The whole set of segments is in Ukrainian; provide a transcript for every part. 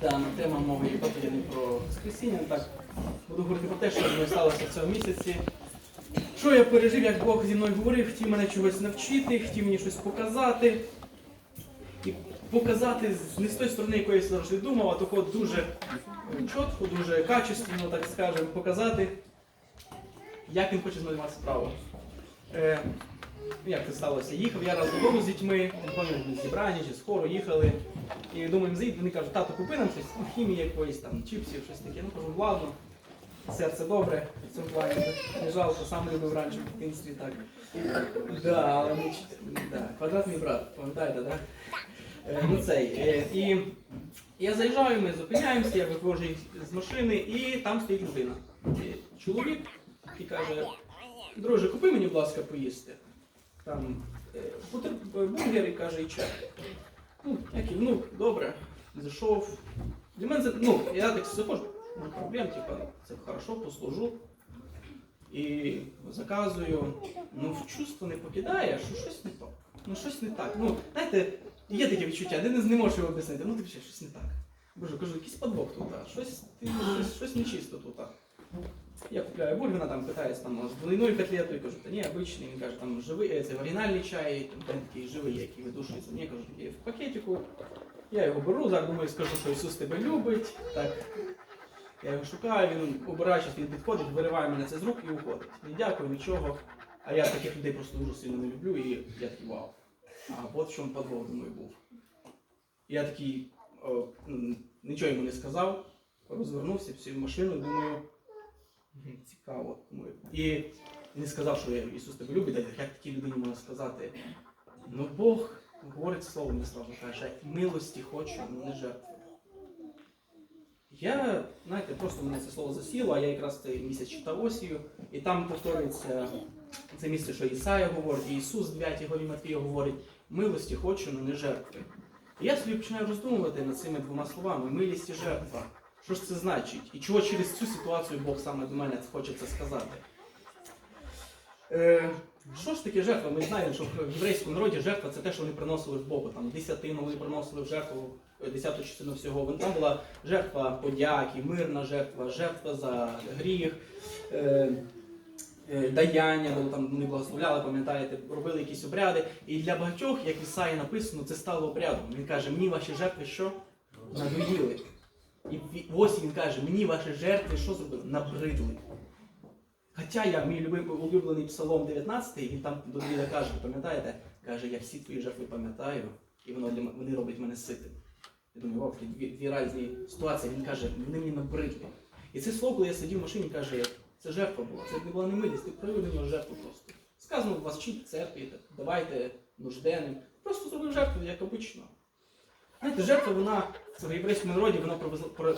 Да, тема мови проповіді не про Воскресіння. Так, буду говорити про те, що мною сталося в цьому місяці. Що я пережив, як Бог зі мною говорив, хотів мене чогось навчити, хотів мені щось показати. І показати не з тої сторони, якої я завжди думав, а такого дуже е, чітко, дуже качественно, так скажемо, показати, як він хоче з мною справу. Е, як це сталося? Їхав я раз додому з дітьми, пам'ятаю, зібрання чи хору їхали. І думаємо, заїдь, вони кажуть, тато, купи нам щось, хімії якоїсь, там, чіпсів, щось таке. Ну кажу, ладно, серце добре, в цьому плані не жалко, сам любив раніше в дитинстві так. Да, але ми да, квадратний брат, пам'ятаєте, да? Е, ну цей. Е, і я заїжджаю, ми зупиняємося, я виходжу з машини, і там стоїть людина. І чоловік і каже, друже, купи мені, будь ласка, поїсти. Там е, е, бургер і каже, і чай. Ну, я кивнув, добре, зайшов. Для мене це, ну, я так заходжу, ну, проблем, типа, це хорошо, послужу. І заказую. Ну, в чувство не покидає, що щось не так. Ну, щось не так. Ну, знаєте, є таке відчуття, де не, не можеш його об'яснити. Ну, ти щось не так. Боже, кажу, якийсь подвох тут, щось, ти, щось, щось нечисто тут. Я купляю бургер, вона там питається там, з двойною котлетою, кажу, та ні, обичний, він каже, там живий, е, це оригінальний чай, там такий живий, який видушується. Мені кажу, такий в пакетику. Я його беру, зараз думаю, скажу, що Ісус тебе любить. Так. Я його шукаю, він обираючись, він підходить, вириває мене це з рук і уходить. Не дякую, нічого. А я таких людей просто дуже сильно не люблю, і я такий вау. А от в чому подвох, думаю, був. Я такий о, нічого йому не сказав, розвернувся, сів в машину, думаю, «Мгм, цікаво. І не сказав, що Ісус тебе любить, а як такій людині можна сказати. Ну Бог говорить слово сразу каже, милості хочу, але не жертви. Я, знаєте, просто мене це слово засіло, а я якраз цей місяць читав Осію, і там повторюється це місце, що Ісая говорить, і Ісус в 9 главі Матвія говорить, милості хочу, але не жертви. І я собі починаю роздумувати над цими двома словами милість і жертва. Що ж це значить? І чого через цю ситуацію Бог саме до мене хоче це сказати? Е, що ж таке жертва? Ми знаємо, що в єврейському народі жертва це те, що вони приносили в Богу. Там десятину вони приносили в жертву, е, десяту частину всього. Там була жертва подяки, мирна жертва, жертва за гріх, е, е, даяння, бо там вони благословляли, пам'ятаєте, робили якісь обряди. І для багатьох, як в Ісаї написано, це стало обрядом. Він каже, мені ваші жертви що? Надоїли. І ось він каже, мені ваші жертви що зробили? Набридли. Хоча я мій улюблений псалом 19, він там до Давіда каже, пам'ятаєте? Каже, я всі твої жертви пам'ятаю, і воно для вони роблять мене ситим. Я думаю, о, дві, дві різні ситуації. Він каже, вони мені набридли. І це слово, коли я сидів в машині, каже, це жертва була, це не була не милість, ти проявив нього жертву просто. Сказано, вас вчить церкві, давайте нужденним. Просто зробив жертву, як обично. Знаєте, жертва, вона в єврейському народі вона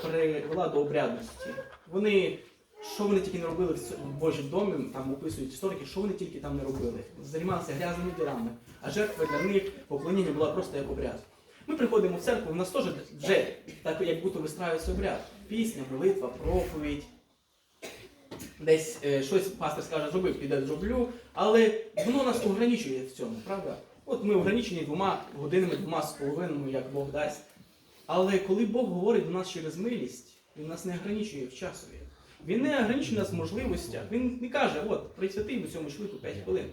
перевела до обрядності. Вони, що вони тільки не робили в Божому домі, там описують історики, що вони тільки там не робили. Займалися грязними ділами. А жертва для них поклоніння була просто як обряд. Ми приходимо в церкву, у нас теж вже так, як будто вистраюється обряд. Пісня, молитва, проповідь. Десь е, щось пастор скаже, зроби, піде зроблю, але воно нас ограничує в цьому, правда? От ми ограничені двома годинами, двома з половиною, як Бог дасть. Але коли Бог говорить до нас через милість, Він нас не ограничує в часові. Він не ограничує нас в можливостях. Він не каже, от, присвяти йому цьому чоловіку 5 хвилин.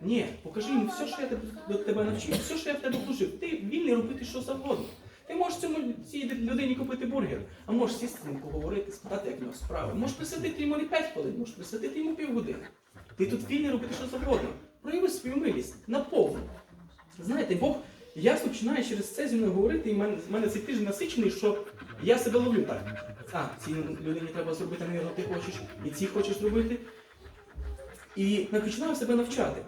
Ні, покажи йому все, що я до тебе навчив, все, що я в тебе вложив. Ти вільний робити що завгодно. Ти можеш цьому цій людині купити бургер, а можеш сісти з ним поговорити, спитати, як в нього справи. Можеш присвятити йому не 5 хвилин, можеш присвятити йому півгодини. Ти тут вільний робити що завгодно. Прояви свою милість наповну. Знаєте, Бог ясно починає через це зі мною говорити, і в мене, мене цей тиждень насичений, що я себе ловлю так. А, цій людині треба зробити, навірно, ти хочеш, і ці хочеш зробити. І я починаю себе навчати.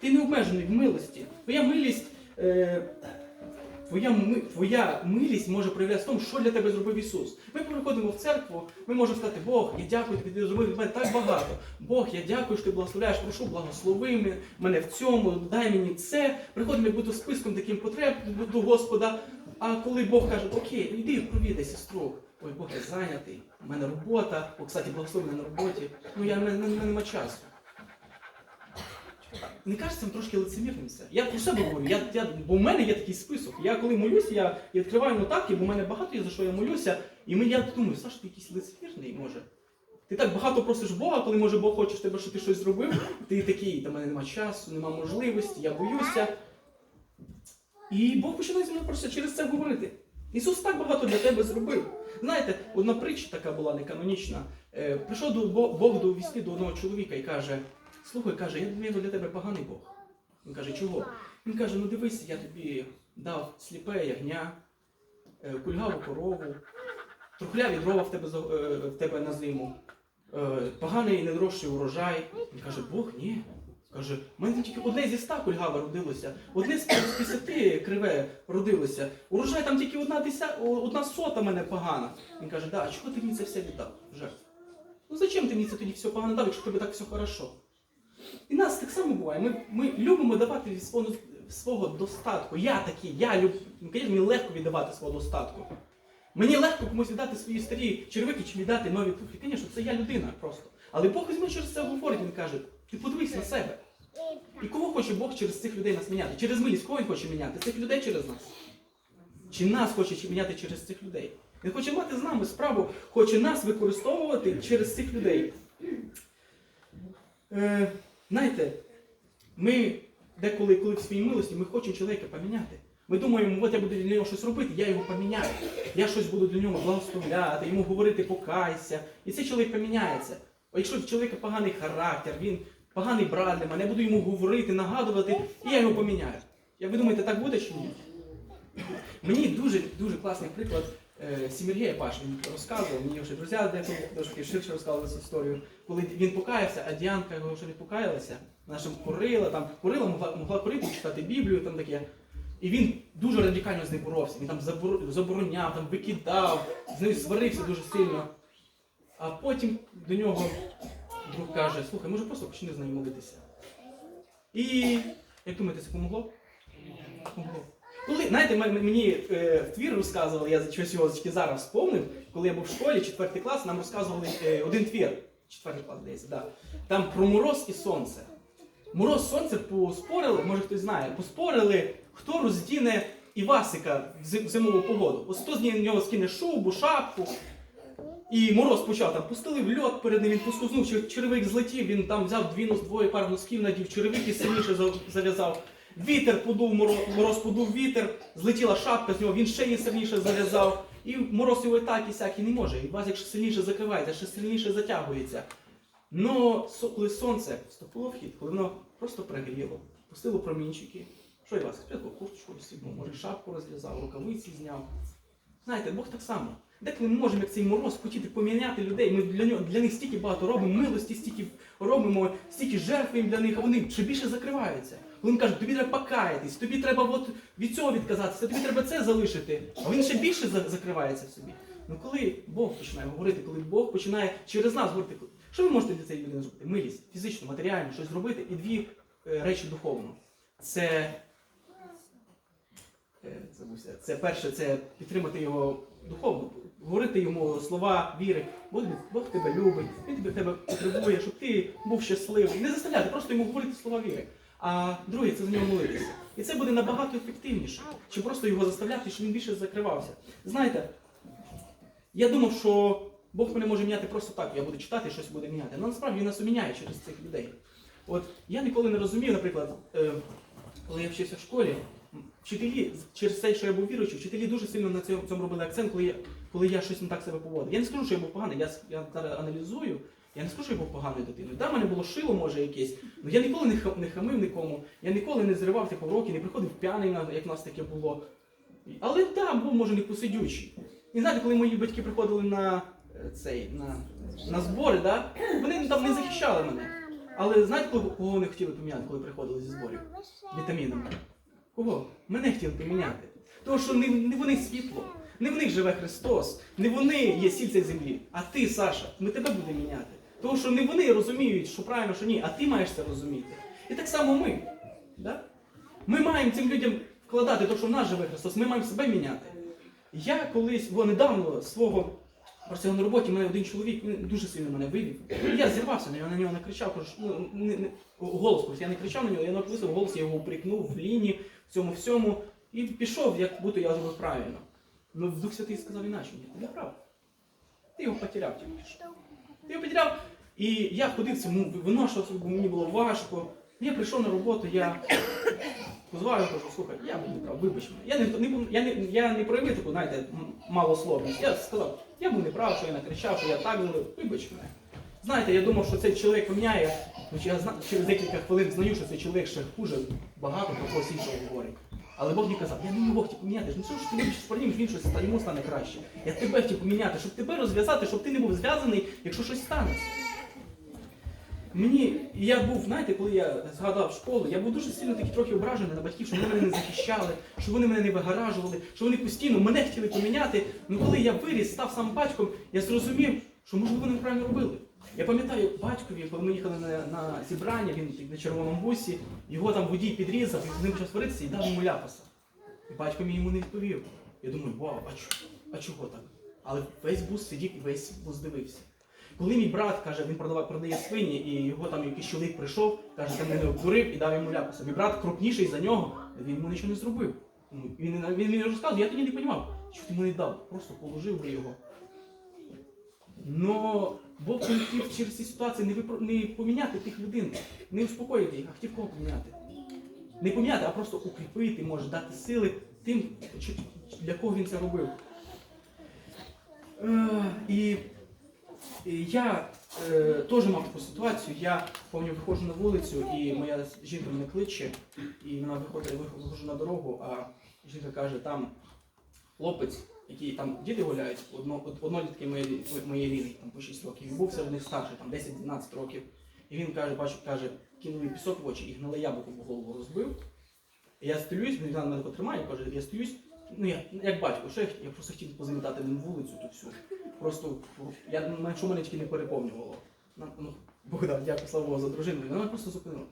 Ти не обмежений в милості. Твоя милість, е, твоя, твоя милість може проявлятися в тому, що для тебе зробив Ісус. Ми приходимо в церкву, ми можемо сказати, Бог, я дякую тобі, ти зробив мене так багато. Бог, я дякую, що ти благословляєш, прошу, благослови мене- в цьому, дай мені це. Приходимо як будто списком таким потреб до Господа. А коли Бог каже, окей, йди провідай сестру. Ой, Бог я зайнятий, у мене робота, о, кстати, благослови мене на роботі. Ну я в мене, в часу. Не кажеться вам трошки лицемірним це. Я про себе говорю, я, я, бо в мене є такий список. Я коли молюся, я, я відкриваю нотатки, бо в мене багато є за що я молюся. І ми, я думаю, Саш, ти якийсь лицемірний може. Ти так багато просиш Бога, коли може Бог хоче тебе, щоб ти щось зробив. Ти такий, та мене нема часу, нема можливості, я боюся. І Бог починає зі мною просто через це говорити. Ісус так багато для тебе зробив. Знаєте, одна притча така була неканонічна. Е, прийшов до Бо- Бог до вісти до одного чоловіка і каже: Слухай, каже, я думаю, для тебе поганий Бог. Він каже, чого? Він каже: ну дивись, я тобі дав сліпе ягня, е, кульгаву корову, трухляві дрова в тебе, е, в тебе на зиму, е, поганий і недорожчий урожай. Він каже, Бог, ні. Каже, в мене тільки одне зі ста кульгаве родилося, одне з десяти криве родилося. Урожай там тільки одна деся, одна сота мене погана. Він каже, да, а чого ти мені це все віддав? Жертв? Ну зачем ти мені це тоді все погано дав, якщо тебе так все хорошо? І нас так само буває. Ми, ми любимо давати від свого, достатку. Я такий, я люблю. Ну, мені легко віддавати свого достатку. Мені легко комусь віддати свої старі червики чи віддати нові туфлі. Звісно, це я людина просто. Але Бог візьме через це говорить, він каже, ти подивись на себе. І кого хоче Бог через цих людей нас міняти? Через милість, кого він хоче міняти? Цих людей через нас? Чи нас хоче міняти через цих людей? Він хоче мати з нами справу, хоче нас використовувати через цих людей. Е, знаєте, ми деколи, коли в своїй милості, ми хочемо чоловіка поміняти. Ми думаємо, от я буду для нього щось робити, я його поміняю. Я щось буду для нього благословляти, йому говорити покайся. І цей чоловік поміняється. А якщо в чоловіка поганий характер, він поганий брат для мене, я буду йому говорити, нагадувати, і я його поміняю. Як ви думаєте, так буде чи ні? Мені дуже дуже класний приклад Сімергія Паш він розказував, мені вже друзі деколи трошки ширше розказували цю історію. Коли він покаявся, а Діанка його вже не покаялася, вона ще курила, там курила, могла, могла курити, читати Біблію, там таке. І він дуже радикально з ним боровся. Він там забороняв, там викидав, з нею сварився дуже сильно. А потім до нього друг каже, слухай, може просто почни з нею молитися. І як думаєте, це помогло? Помогло. Коли, знаєте, мені е, твір розказували, я щось його зараз вспомнив, коли я був в школі, четвертий клас, нам розказували е, один твір. Четвертий клас, десь, да. Там про мороз і сонце. Мороз сонце поспорили, може хтось знає, поспорили, хто роздіне Івасика в зимову погоду. Ось хто з нього скине шубу, шапку. І мороз почав там, пустили в льот перед ним, він послузнув, чер- черевик злетів, він там взяв дві нос, двоє пар носків надів, черевики сильніше за- зав'язав. Вітер подув, мороз, мороз подув вітер, злетіла шапка з нього, він ще її сильніше зав'язав. І мороз його і так і сяк і не може. І вас якщо сильніше закривається, ще сильніше затягується. Но коли сонце вступило в хід, коли воно просто пригріло, пустило промінчики. Що і вас? Спочатку курточку розсібнув, може шапку розв'язав, рукавиці зняв. Знаєте, Бог так само. Деколи ми можемо як цей мороз хотіти поміняти людей. Ми для нього для них стільки багато робимо, милості стільки робимо, стільки жертвуємо для них, а вони ще більше закриваються. Він каже, тобі треба покаятись, тобі треба от від цього відказатися, тобі треба це залишити, а він ще більше закривається в собі. Ну коли Бог починає говорити, коли Бог починає через нас говорити, що ви можете для цієї людини зробити? Милість, фізично, матеріально, щось зробити, і дві е, речі духовно. Це Е, забувся. Це перше, це підтримати його духовно, говорити йому слова віри. Бог, Бог тебе любить, він тебе, тебе потребує, щоб ти був щасливий. Не заставляти, просто йому говорити слова віри. А друге, це за нього молитися. І це буде набагато ефективніше, чим просто його заставляти, щоб він більше закривався. Знаєте, я думав, що Бог мене може міняти просто так, я буду читати щось буде міняти. Але насправді він нас міняє через цих людей. От я ніколи не розумів, наприклад, е, коли я вчився в школі, вчителі, через те, що я був віруючий, вчителі дуже сильно на цьому, робили акцент, коли я, коли я щось не так себе поводив. Я не скажу, що я був поганий, я, я аналізую. Я не скажу, що я був поганою дитиною. Да, в мене було шило, може, якесь, але я ніколи не, ха- не хамив нікому, я ніколи не зривав типу, уроки, не приходив п'яний, як в нас таке було. Але так, був, може, не посидючий. І знаєте, коли мої батьки приходили на е, цей, на, на збори, да, вони там не захищали мене. Але знаєте, кого, кого вони хотіли поміняти, коли приходили зі зборів? Вітамінами. Кого? Мене хотіли поміняти. Тому що не, не вони світло, не в них живе Христос, не вони є сіль землі, а ти, Саша, ми тебе будемо міняти. Тому що не вони розуміють, що правильно, що ні, а ти маєш це розуміти. І так само ми. Да? Ми маємо цим людям вкладати те, що в нас живе Христос, ми маємо себе міняти. Я колись, бо недавно свого працював на роботі, мене один чоловік він дуже сильно мене вивів. Я зірвався на нього, на нього накричав, кажу, ну, не, не, голос, просто я не кричав на нього, я написав голос, я його упрекнув в лінії, в цьому всьому, і пішов, як будто я зробив правильно. Ну Дух Святий сказав іначе, ні, ти прав. Ти його потеряв тільки що. Його потеряв. І я ходив цьому виношувався, бо мені було важко. Я прийшов на роботу, я позвав, кажу, слухай, я був неправ, вибач мене. Я не, не, я не, я не проявив таку, знаєте, малословність. Я сказав, я був неправ, що я накричав, що я так говорив, вибач мене. Знаєте, я думав, що цей чоловік поміняє, ну, я через декілька хвилин знаю, що цей чоловік ще хуже багато про когось іншого говорить. Але Бог мені казав, я не можу хотів поміняти, ну що ж ти будеш спорнім, він щось йому стане краще. Я тебе хотів поміняти, щоб тебе розв'язати, щоб ти не був зв'язаний, якщо щось станеться. Мені, я був, знаєте, коли я згадав школу, я був дуже сильно такий трохи ображений на батьків, що вони мене не захищали, що вони мене не вигаражували, що вони постійно мене хотіли поміняти. Ну коли я виріс, став сам батьком, я зрозумів, що можливо вони неправильно робили. Я пам'ятаю батькові, коли ми їхали на, на зібрання, він на червоному бусі, його там водій підрізав, він з ним почав сваритися і дав йому ляпаса. І батько мені йому не відповів. Я думаю, вау, а, чо- а чого так? Але весь бус сидів і весь бус дивився. Коли мій брат каже, він продавав, продає свині, і його там якийсь чоловік прийшов, каже, ти мене обдурив і дав йому ляпаса. Мій брат крупніший за нього, він йому нічого не зробив. Ну, Він, він, мені розказує, я тоді не розумів, що ти не дав, просто положив би його. Но Бог хотів через ці ситуації не, випро- не поміняти тих людей, не успокоїти їх, а хотів кого поміняти. Не поміняти, а просто укріпити, може, дати сили тим, для кого він це робив. Е, і я е, теж мав таку ситуацію. Я пам'ятаю, виходжу на вулицю, і моя жінка мене кличе, і вона виходить, вих- виходжу на дорогу, а жінка каже, там хлопець, який там діти гуляють, одно, однолітки мої, мої рівні, там по 6 років, і був серед них старший, там 10-12 років. І він каже, бачу, каже, кинув їй пісок в очі і гниле яблуко в голову розбив. І я стоюсь, він на мене потримає, каже, я стоюсь, ну я як батько, що я, я просто хотів позамітати ним вулицю ту всю. Просто я мене- що мене тільки не переповнювало. Ну, Богдан, дякую, слава Богу, за дружину. Вона просто зупинила.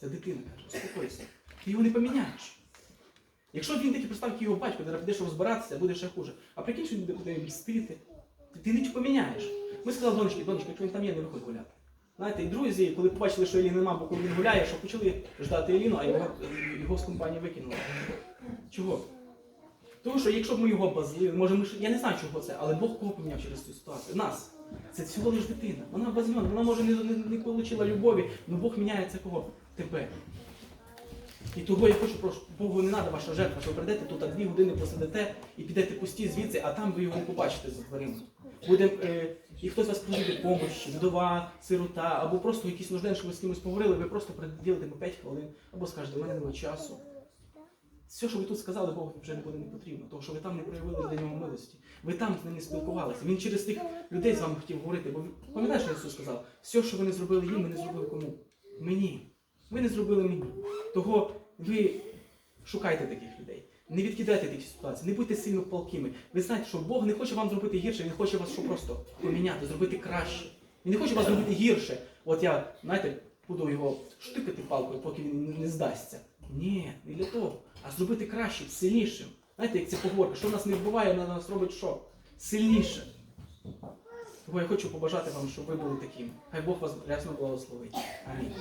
Це дитина каже, успокойся. Ти його не поміняєш. Якщо він таки представив його батько, ти підеш розбиратися, буде ще хуже. А прикинь, що він буде тебе мстити. Ти, нічого поміняєш. Ми сказали донечки, донечки, якщо він там є, не виходь гуляти. Знаєте, і друзі, коли побачили, що Еліни нема, бо коли він гуляє, що почали ждати Еліну, а його, його з компанії викинули. Чого? Тому що якщо б ми його базили, може ми я не знаю, чого це, але Бог кого поміняв через цю ситуацію? Нас. Це всього лиш дитина. Вона базльона, вона може не, не, не отримала любові, але Бог міняє це кого? Тебе. І того я хочу, прошу, Богу не треба ваша жертва, що ви прийдете тут, а дві години посидите і підете пусті звідси, а там ви його побачите за дверима. Буде, е, і хтось вас просить допомоги, вдова, сирота, або просто якийсь нужденний, що ви з кимось поговорили, ви просто приділите по 5 хвилин, або скажете, у мене немає часу. Все, що ви тут сказали, Богу вже не буде не потрібно, тому що ви там не проявили для нього милості. Ви там з ним не спілкувалися. Він через тих людей з вами хотів говорити, бо пам'ятаєш, що Ісус сказав? Все, що ви не зробили їм, ви не зробили кому? Мені. Ви не зробили мені. Того ви шукайте таких людей. Не відкидайте такі ситуації, не будьте сильно палкими. Ви знаєте, що Бог не хоче вам зробити гірше, Він хоче вас що просто поміняти, зробити краще. Він не хоче вас зробити гірше. От я, знаєте, буду його штикати палкою, поки він не- здасться. Ні, не для того. А зробити краще, сильнішим. Знаєте, як це поговорка, що нас не вбиває, вона нас робить що? Сильніше. Тому я хочу побажати вам, щоб ви були такими. Хай Бог вас рясно благословить. Амінь.